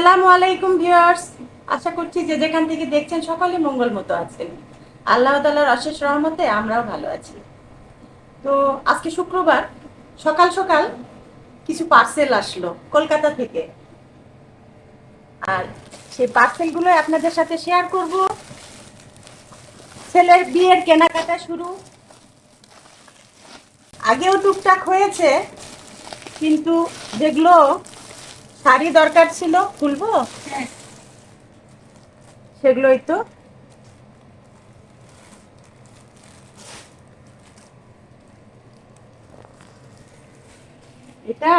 আসসালামু আলাইকুম ভিউয়ার্স। আশা করছি যে যেখান থেকে দেখছেন সকলে মঙ্গল মতো আছেন। আল্লাহ তালার অশেষ রহমতে আমরাও ভালো আছি। তো আজকে শুক্রবার, সকাল সকাল কিছু পার্সেল আসলো কলকাতা থেকে। আর সেই পার্সেলগুলো আপনাদের সাথে শেয়ার করব। ছেলের বিয়ের কেনাকাটা শুরু। আগেও টুকটাক হয়েছে, কিন্তু যেগুলো শাড়ি দরকার ছিল খুলবো? সেগুলোই তো। এটা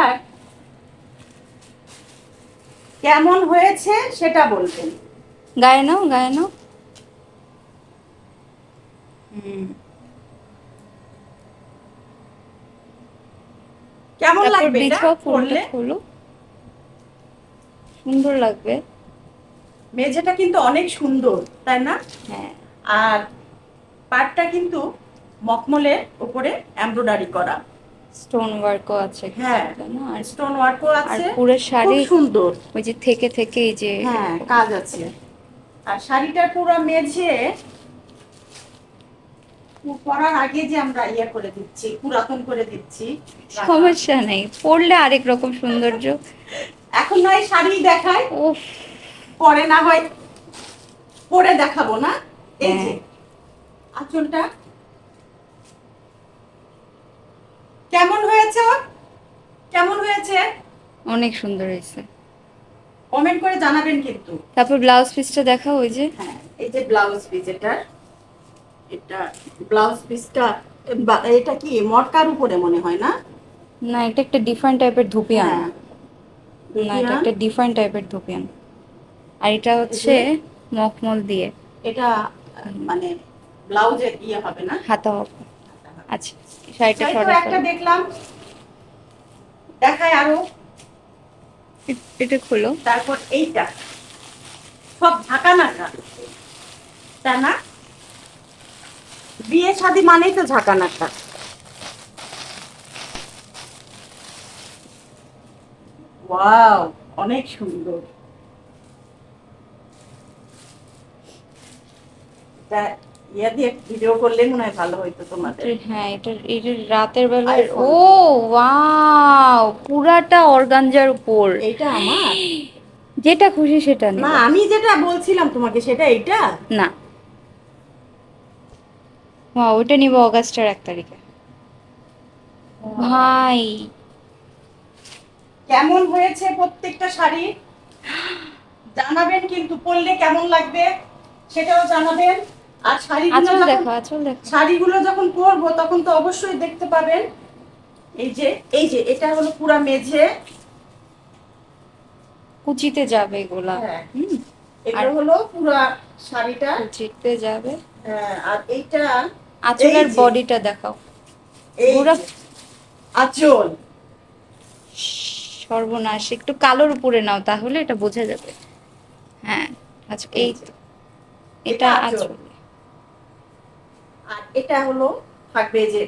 কেমন হয়েছে সেটা বলবেন। গায়ে নাও গায়ে নাও। কেমন লাগবে এটা পরলে সুন্দর লাগবে। মেঝেটা কিন্তু অনেক সুন্দর তাই না? হ্যাঁ। আর পাটটা কিন্তু মখমলের উপরে এমব্রয়ডারি করা। স্টোন ওয়ার্কও আছে হ্যাঁ আর স্টোন ওয়ার্কও আছে। পুরো শাড়ি সুন্দর। ওই যে থেকে থেকে এই যে হ্যাঁ কাজ আছে। আর শাড়িটার পুরো মেঝে পরার আগে যে আমরা ইয়ে করে দিচ্ছি পুরাতন করে দিচ্ছি। সমস্যা নেই পরলে আরেক রকম সৌন্দর্য। এখন নয় শাড়ি দেখায়। পরে না হয় পরে দেখাবো না? এই যে হ্যাঁ। আঁচলটা। কেমন হয়েছে? কেমন হয়েছে? অনেক সুন্দর হয়েছে। কমেন্ট করে জানাবেন কিন্তু। তারপর ব্লাউজ পিসটা দেখাও ওই যে। হ্যাঁ এই যে ব্লাউজ পিস এটা। এটা ব্লাউজ পিসটা এটা কি মটকার উপরে মনে হয় না? না এটা একটা ডিফারেন্ট টাইপের ধুপিয়ান হ্যাঁ। না এটা একটা ডিফারেন্ট টাইপের ধুপিয়ান আর এটা হচ্ছে মখমল দিয়ে। এটা মানে ইয়ে হবে না? হাতা হবে। আচ্ছা শাড়িটা একটা দেখলাম। দেখায় আরও। এটা খোলো। তারপর এইটা। সব ঢাকা নাকা তা না? বিয়ে শাদি মানেই তো ঝাঁকা নাকা ওয়াও অনেক সুন্দর। এটা ইয়া দিয়ে ভিডিও করলে মনে হয় ভালো হইতো তোমাদের। হ্যাঁ এটা এটা রাতের বেলায় ও ওয়াও পুরাটা অর্গানজার উপর। এইটা আমার? যেটা খুশি সেটা না আমি যেটা বলছিলাম তোমাকে সেটা এইটা? না। ওটা নিব অগাস্টের এক তারিখে। ভাই কেমন হয়েছে প্রত্যেকটা শাড়ি? জানাবেন কিন্তু পরলে কেমন লাগবে সেটাও জানাবেন। আর শাড়িগুলো দেখো আচল দেখো। শাড়িগুলো যখন পরবো তখন তো অবশ্যই দেখতে পাবেন। এই যে এই যে এটা হলো পুরা মেঝে। কুচিতে যাবে এগুলা। হ্যাঁ হুম। এগুলো হলো পুরা শাড়িটা। কুচিতে যাবে। হ্যাঁ, আর এইটা আঁচলের বডিটা দেখাও। পুরা- আঁচল। সর্বনাশ একটু কালোর উপরে নাও তাহলে এটা বোঝা যাবে। হ্যাঁ আচ্ছা এই। এটা আঁচল। আর এটা হলো থাকবে যে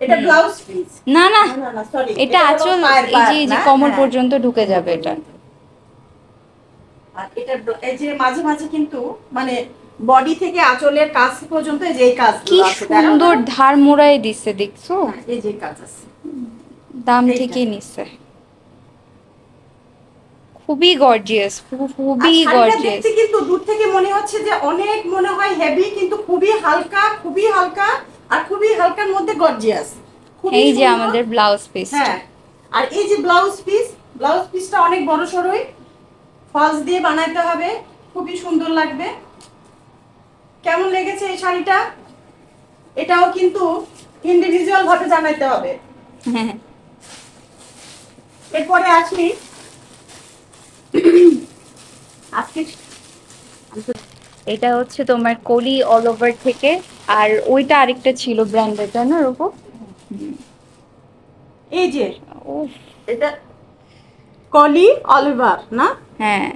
এটা ব্লাউজ পিস না না এটা আঁচল এই যে যে কমর পর্যন্ত ঢুকে যাবে এটা। আর এটা এই যে মাঝে মাঝে কিন্তু মানে বডি থেকে আঁচলের কাজ পর্যন্ত যে কাজ কি সুন্দর ধার মোড়াই দিচ্ছে দেখছ? এই যে কাজ আছে। দাম। ঠিকই নিচ্ছে খুবই গর্জিয়াস খুবই গর্জিয়াস দেখতে কিন্তু দূর থেকে মনে হচ্ছে যে অনেক মনে হয় হেভি কিন্তু খুবই হালকা খুবই হালকা আর খুবই হালকার মধ্যে গর্জিয়াস এই যে আমাদের ব্লাউজ পিস হ্যাঁ আর এই যে ব্লাউজ পিস ব্লাউজ পিসটা অনেক বড় সরই। ফলস দিয়ে বানাইতে হবে খুবই সুন্দর লাগবে। কেমন লেগেছে এই শাড়িটা? এটাও কিন্তু ইন্ডিভিজুয়াল ভাবে জানাইতে হবে। হ্যাঁ এরপরে আসি। আজকে এটা হচ্ছে তোমার কলি অল ওভার থেকে আর ওইটা আরেকটা ছিল ব্র্যান্ডের তাই না রূপো? এই যে এটা কলি অলিভার না? হ্যাঁ।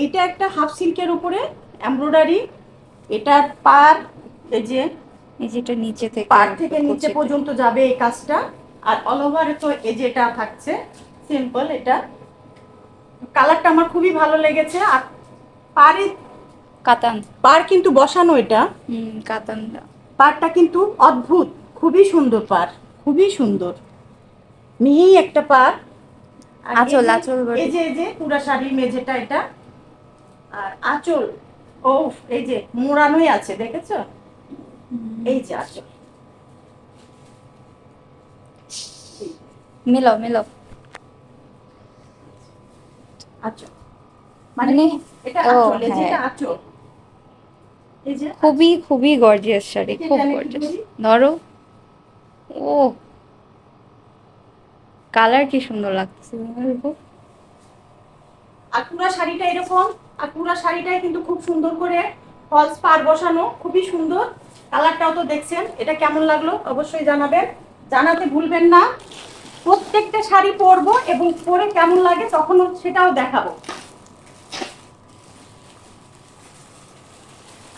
এইটা একটা হাফ সিল্কের উপরে এমব্রয়ডারি এটার পার এই যে এই যেটা নিচে থেকে পার থেকে নিচে পর্যন্ত যাবে এই কাজটা। আর অল ওভার তো এই যে এটা থাকছে সিম্পল এটা। কালারটা আমার খুবই ভালো লেগেছে আর পাড়ে কাতান। পার কিন্তু বসানো এটা। হুম কাতানটা পাড়টা কিন্তু অদ্ভুত খুবই সুন্দর পার খুবই সুন্দর। মিহি একটা পার আঁচল, আঁচল এই যে এই যে পুরা শাড়ির মেঝেটা এটা। আর আঁচল ও এই যে মোড়ানোই আছে দেখেছ? এই যে আঁচল। মিলো মিলো আঁচল। মানে মানে- এটা আঁচল হ্যাঁ। এটা আঁচল। খুবই খুবই গর্জিয়াস শাড়ি খুব গর্জিয়াস ধরো। ও। কালার কি সুন্দর লাগছে আর পুরা শাড়িটা এরকম। আর পুরা শাড়িটাই কিন্তু খুব সুন্দর করে ফলস পার বসানো খুবই সুন্দর। কালারটাও তো দেখছেন এটা কেমন লাগল অবশ্যই জানাবেন। জানাতে ভুলবেন না। প্রত্যেকটা শাড়ি পরবো এবং পরে কেমন লাগে তখন সেটাও দেখাবো।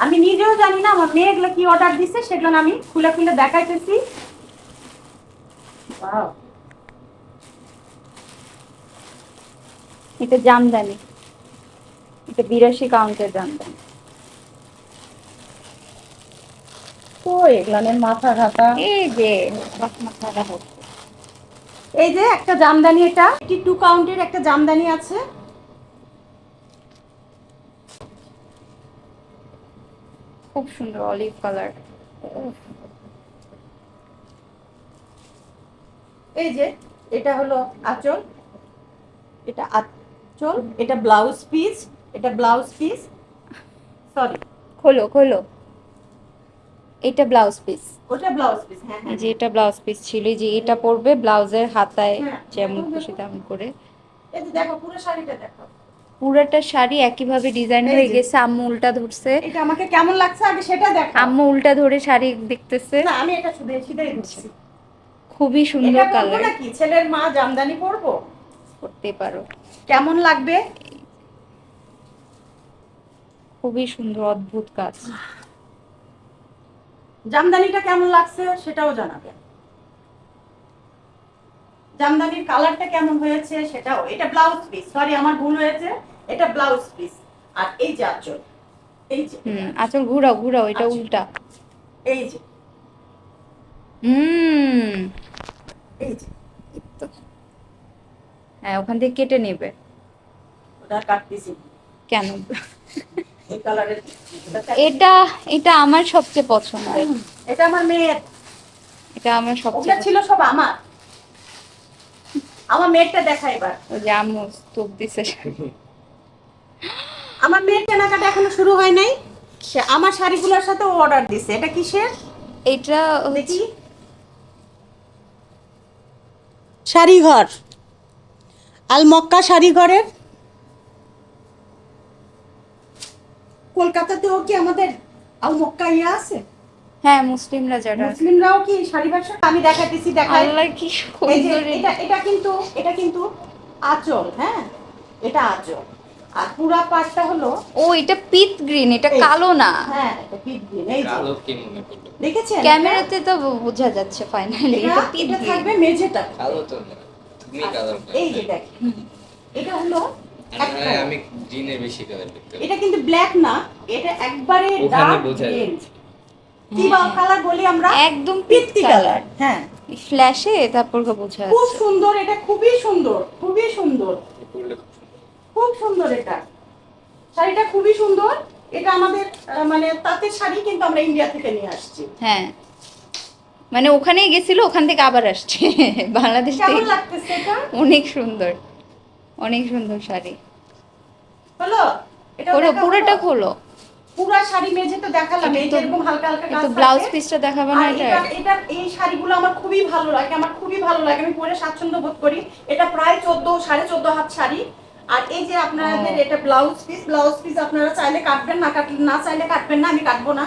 আমি নিজেও জানি না, আমার মেয়ে এগুলো কি অর্ডার দিছে সেগুলো আমি খুলে খুলে দেখাইতেছি. এটা জামদানি। এটা বিরাশি কাউন্টের জামদানি। তো এগুলানের মাথা ঘাটা। এই যে মাথাটা হচ্ছে এই যে একটা জামদানি এটা এটি টু কাউন্টের একটা জামদানি আছে। খুব সুন্দর অলিভ কালার এই যে এটা হলো আঁচল। এটা আঁচল এটা ব্লাউজ পিস এটা ব্লাউজ পিস সরি খোলো খোলো। এটা ব্লাউজ পিস। ওটা ব্লাউজ পিস হ্যাঁ হ্যাঁ। যে এটা ব্লাউজ পিস ছিল। যে এটা পরবে ব্লাউজের হাতায় হ্যাঁ, যেমন খুশি। তেমন করে। এই যে দেখো পুরো শাড়িটা দেখো। পুরাটা শাড়ি একইভাবে ডিজাইন হয়ে গেছে আম্মু উল্টা ধরছে। এটা আমাকে কেমন লাগছে আগে সেটা দেখো। আম্মু উল্টা ধরে শাড়ি দেখতেছে। না আমি এটা শুধু সিধাই ধরছি খুবই সুন্দর কালার এটা কালার ছেলের মা জামদানি পরবো? করতে পারো। কেমন লাগবে? খুবই সুন্দর অদ্ভুত কাজ। জামদানিটা কেমন লাগছে সেটাও জানাবেন জামদানির কালারটা কেমন হয়েছে সেটাও এটা ব্লাউজ পিস সরি আমার ভুল হয়েছে এটা ব্লাউজ পিস আর এই যে আঁচল এই যে হুম আচল ঘুরাও ঘুরাও এটা। উল্টা। এই যে। হুম। এই যে। হ্যাঁ ওখান থেকে কেটে নেবে। ওটা কাটতেছি কেন? এটা এটা আমার সবচেয়ে পছন্দ। এটা আমার মেয়ের। এটা আমার সবচেয়ে ছিল সব আমার। আমার মেয়েরটা দেখা এবার। ওই যে আম্মু স্তূপ দিছে। আমার মেয়ের কেনাকাটা এখনও শুরু হয় নাই। আমার শাড়িগুলোর সাথে ও অর্ডার দিছে। এটা কিসের? এটা দেখি। শাড়িঘর। আল মক্কা শাড়িঘরের কলকাতাতেও কি আমাদের আল মক্কা ইয়ে আছে? হ্যাঁ মুসলিমরা যারা মুসলিমরাও কি শাড়ি ব্যবসা আমি দেখাতেছি দেখাই। আল্লাহ কি সুন্দর। এটা এটা কিন্তু এটা কিন্তু আঁচল হ্যাঁ? এটা আঁচল। আর পুরা পাটটা হলো ও এটা পিত গ্রিন এটা কালো না? হ্যাঁ এটা পিট গ্রিন এই কালো কে দেখেছেন? ক্যামেরাতে তো বোঝা যাচ্ছে ফাইনালি এটা গ্রিন। থাকবে মেঝেটা। কালো তো তুমি কালো এই যে দেখ এটা হলো আমি একটা- গ্রিনের বেশি কালার দেখতে এটা কিন্তু ব্ল্যাক না এটা একবারে ওখানে ডার্ক গ্রিন কি বা কালার বলি আমরা? একদম পিত্তি কালার হ্যাঁ। ফ্ল্যাশে তারপর বোঝা খুব সুন্দর এটা খুবই সুন্দর খুবই সুন্দর। খুব সুন্দর। এটা। শাড়িটা খুবই সুন্দর। এটা আমাদের মানে তাঁতের শাড়ি কিন্তু আমরা ইন্ডিয়া থেকে নিয়ে আসছি। হ্যাঁ। মানে ওখানেই গেছিল ওখান থেকে আবার আসছে। বাংলাদেশ থেকে। অনেক সুন্দর। অনেক সুন্দর শাড়ি। হলো? এটা পুরো পুরোটা খোলো। পুরা শাড়ি মেঝে তো দেখালাম এই যে এরকম হালকা হালকা কাজ ব্লাউজ পিসটা দেখাবে না এটা? এটা এই শাড়িগুলো আমার খুবই ভালো লাগে আমার খুবই ভালো লাগে আমি পরে স্বাচ্ছন্দ্য বোধ করি। এটা প্রায় চোদ্দ সাড়ে চোদ্দ হাত শাড়ি। আর এই যে আপনাদের এটা ব্লাউজ পিস ব্লাউজ পিস আপনারা চাইলে কাটবেন না কাটলে না চাইলে কাটবেন না আমি কাটবো না।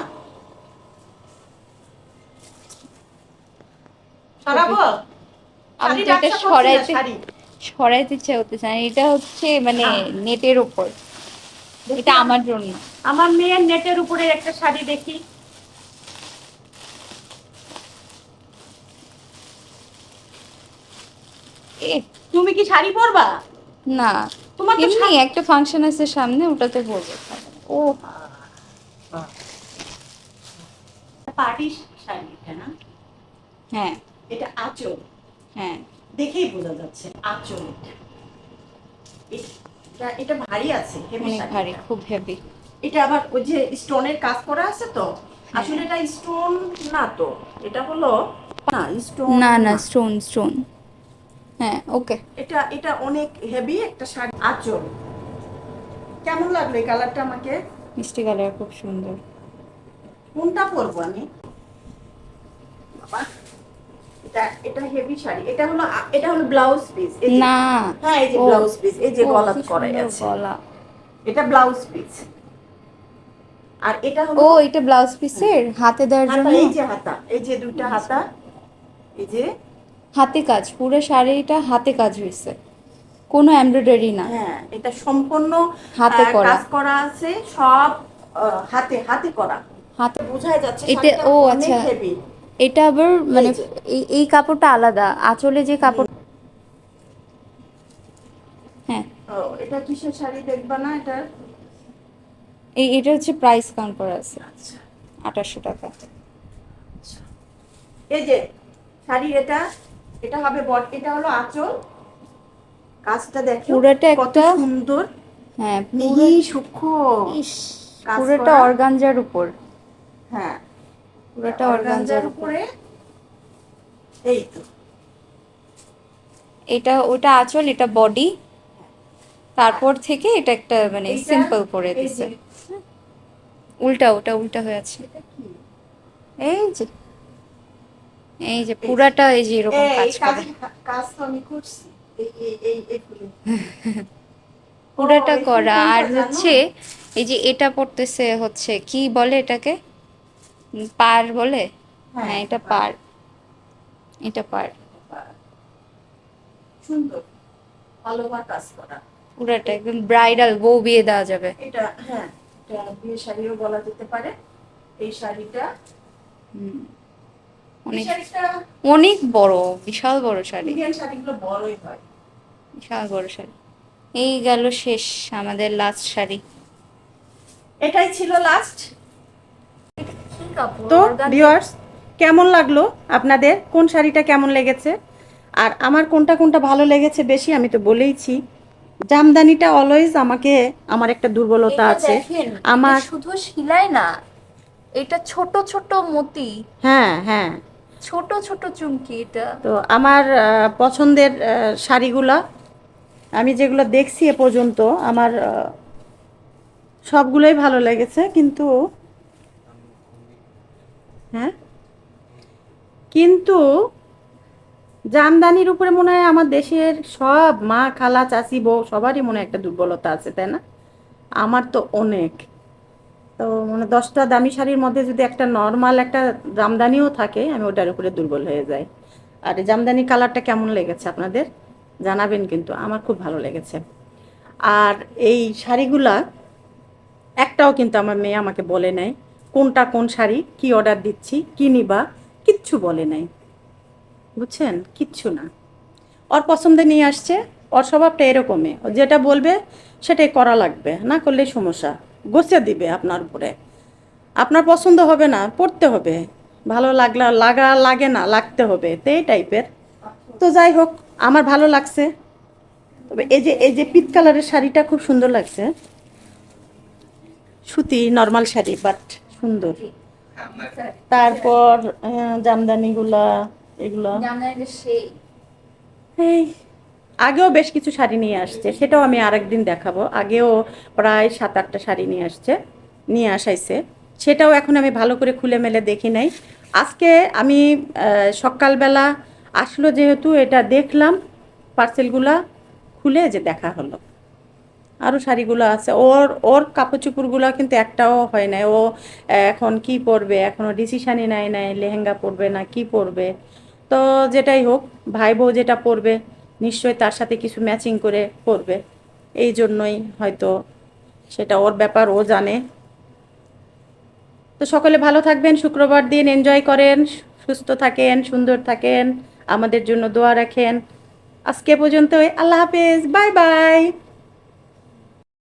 সরাবো? আমি এটা সরাইতে শাড়ি। সরাইতে ইচ্ছা করতেছে না। এটা হচ্ছে মানে। নেটের উপর। এটা আমার জন্য। আমার মেয়ের নেটের উপরে একটা শাড়ি দেখি। তুমি কি শাড়ি পরবা? না। তোমার তো এমনি একটা ফাংশন আছে সামনে ওটাতে বলব ও পার্টি শাড়ি এটা না? হ্যাঁ। এটা আঁচল। হ্যাঁ। দেখেই বোঝা যাচ্ছে। আঁচল এটা এটা ভারী আছে অনেক ভারী খুব হেভি এটা আবার ওই যে স্টোনের কাজ করা আছে তো? আসলে এটা স্টোন না তো? এটা হলো না স্টোন না না স্টোন স্টোন হ্যাঁ ওকে এটা এটা অনেক হেভি একটা শাড়ি। আঁচল কেমন লাগল এই কালারটা আমাকে? মিষ্টি কালার খুব সুন্দর। কোনটা পরবো আমি? বাবা। এটা এটা হেভি শাড়ি। এটা হলো এটা হলো ব্লাউজ পিস না। হ্যাঁ এই যে ব্লাউজ পিস এই যে গলা করা আছে। গলা। এটা ব্লাউজ পিস আর এটা হলো ও এটা ব্লাউজ পিসের হাতে দেওয়ার জন্য? এই যে হাতা এই যে দুইটা হাতা এই যে হাতে কাজ পুরো শাড়িটা হাতে কাজ হয়েছে কোনো এমব্রয়ডারি না। হ্যাঁ এটা সম্পূর্ণ হাতে করা। কাজ করা আছে সব হাতে হাতে করা। হাতে বোঝাই যাচ্ছে এটা- ও, আচ্ছা। হেভি এটা আবার মানে এই কাপড়টা আলাদা। আঁচলে যে কাপড় হ্যাঁ। এটা কিসের শাড়ি দেখবা না এটা? এই এটা হচ্ছে প্রাইস কাউন্ট করা আছে। আচ্ছা। আঠাশশো টাকা। এই যে শাড়ি এটা এটা হবে বট এটা হলো আঁচল। কাজটা দেখো পুরোটা কত একটা- সুন্দর। হ্যাঁ মিহি সূক্ষ্ম পুরোটা অর্গানজার উপর। হ্যাঁ। পুরোটা অর্গানজার উপরে। এই তো। এটা ওটা আঁচল এটা বডি। তারপর থেকে এটা একটা মানে সিম্পল করে দিছে। উল্টা ওটা উল্টা হয়ে আছে। এই যে। এই যে পুরাটা এই যে এরকম কাজ করে। কাজ- তো আমি করছি। পুরাটা করা। আর হচ্ছে এই যে এটা পড়তেছে হচ্ছে কি বলে এটাকে? পার বলে? হ্যাঁ এটা পার। এটা পার। সুন্দর। ভালোভাবে কাজ করা। পুরাটা একদম ব্রাইডাল বউ বিয়ে দেওয়া যাবে। এটা হ্যাঁ এটা বিয়ে শাড়িও বলা যেতে পারে। এই শাড়িটা। হুম। অনেক অনেক বড় বিশাল বড় শাড়ি। ইন্ডিয়ান শাড়িগুলো বড়ই হয়। বিশাল বড় শাড়ি। এই গেল শেষ আমাদের লাস্ট শাড়ি। এটাই ছিল লাস্ট তো ভিউয়ার্স কেমন লাগল? আপনাদের কোন শাড়িটা কেমন লেগেছে? আর আমার কোনটা কোনটা ভালো লেগেছে বেশি আমি তো বলেইছি। জামদানিটা অলওয়েজ আমাকে আমার একটা দুর্বলতা আছে। আমার শুধু সিলাই না এটা ছোট ছোট মতি। হ্যাঁ হ্যাঁ। ছোট ছোট চুমকি এটা। তো আমার পছন্দের শাড়িগুলা আমি যেগুলো দেখছি এ পর্যন্ত আমার সবগুলোই ভালো লেগেছে কিন্তু হ্যাঁ? কিন্তু জামদানির উপরে মনে হয় আমার দেশের সব মা, খালা, চাচি, বউ, সবারই মনে একটা দুর্বলতা আছে, তাই না? আমার তো অনেক। তো মানে দশটা দামি শাড়ির মধ্যে যদি একটা নর্মাল একটা জামদানিও থাকে, আমি ওটার উপরে দুর্বল হয়ে যাই। আর জামদানি কালারটা কেমন লেগেছে আপনাদের? জানাবেন কিন্তু, আমার খুব ভালো লেগেছে। আর এই শাড়িগুলা, একটাও কিন্তু আমার মেয়ে আমাকে বলে নাই। কোনটা কোন শাড়ি, কি অর্ডার দিচ্ছি, কি নিবা, কিচ্ছু বলে নাই। বুঝছেন? কিচ্ছু না। ওর পছন্দে নিয়ে আসছে, ওর স্বভাবটা এরকমই। যেটা বলবে, সেটাই করা লাগবে। না করলে সমস্যা। গোছে দিবে আপনার উপরে। আপনার পছন্দ হবে না, পড়তে হবে। ভালো লাগলা, লাগা লাগে না, লাগতে হবে। তো এই টাইপের। তো যাই হোক, আমার ভালো লাগছে। তবে এই যে এই যে পিত কালারের শাড়িটা খুব সুন্দর লাগছে। সুতি, নর্মাল শাড়ি বাট সুন্দর। তারপর জামদানিগুলা এগুলা? এই আগেও বেশ কিছু শাড়ি নিয়ে আসছে সেটাও আমি আরেকদিন দেখাবো। আগেও প্রায় সাত আটটা শাড়ি নিয়ে আসছে নিয়ে আসাইছে। সেটাও এখন আমি ভালো করে খুলে মেলে দেখি নাই। আজকে আমি সকালবেলা আসলো যেহেতু এটা দেখলাম পার্সেলগুলা খুলে যে দেখা হলো। আরও শাড়িগুলো আছে। ওর ওর কাপড় চুপড়গুলো কিন্তু একটাও হয় নাই। ও, এখন কি পরবে? এখনও ডিসিশানই নেয় নাই, লেহেঙ্গা পরবে না, কি পরবে? তো যেটাই হোক ভাই বউ যেটা পরবে, নিশ্চয়ই তার সাথে কিছু ম্যাচিং করে পরবে। এই জন্যই হয়তো সেটা ওর ব্যাপার, ও জানে। তো সকলে ভালো থাকবেন, শুক্রবার দিন এনজয় করেন, সুস্থ থাকেন, সুন্দর থাকেন, আমাদের জন্য দোয়া রাখেন। আজকে পর্যন্তই, আল্লাহ হাফেজ বাই বাই